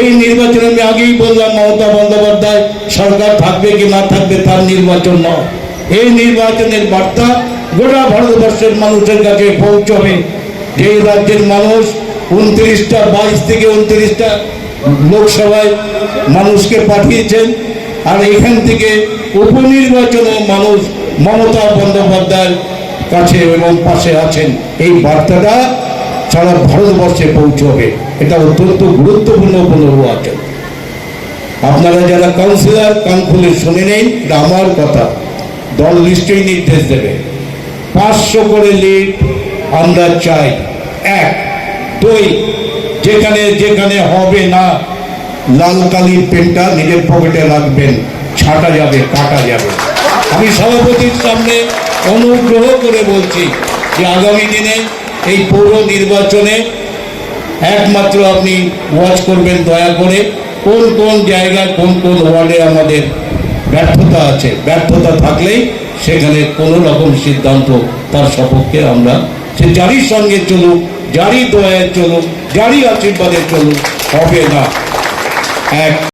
এই নির্বাচনে আমি আগেই বললাম, মমতা বন্দ্যোপাধ্যায় সরকার থাকবে কি না থাকবে তার নির্বাচন নয়। এই নির্বাচনের বার্তা গোটা ভারতবর্ষের মানুষের কাছে পৌঁছবে। যে রাজ্যের মানুষ উনত্রিশটা, বাইশ থেকে উনত্রিশটা লোকসভায় মানুষকে পাঠিয়েছেন, আর এখান থেকে উপনির্বাচনে মানুষ মমতা বন্দ্যোপাধ্যায়ের কাছে এবং পাশে আছেন। এই বার্তাটা সারা ভারতবর্ষে পৌঁছবে। এটা অত্যন্ত গুরুত্বপূর্ণ আছে আপনারা যারা কাউন্সিলর কান খুলে শুনে নেই এটা আমার কথা। দল নিশ্চয়ই নির্দেশ দেবে। পাঁচশো করে লিড আমরা চাই। এক, দুই, যেখানে যেখানে হবে না, লাল কালির পেনটা নিজের পকেটে রাখবেন, ছাটা যাবে, কাটা যাবে। আমি সভাপতির সামনে অনুগ্রহ করে বলছি যে আগামী দিনে এই পৌর নির্বাচনে একমাত্র আপনি ওয়াচ করবেন দয়া করে কোন কোন জায়গায় কোন কোন ওয়ার্ডে আমাদের ব্যর্থতা আছে। ব্যর্থতা থাকলেই সেখানে কোনো রকম সিদ্ধান্ত তার সপক্ষে আমরা সে যারই সঙ্গে চলুক, যারই দয়ায় চলুক, যারই আশীর্বাদে চলুক, হবে না। এক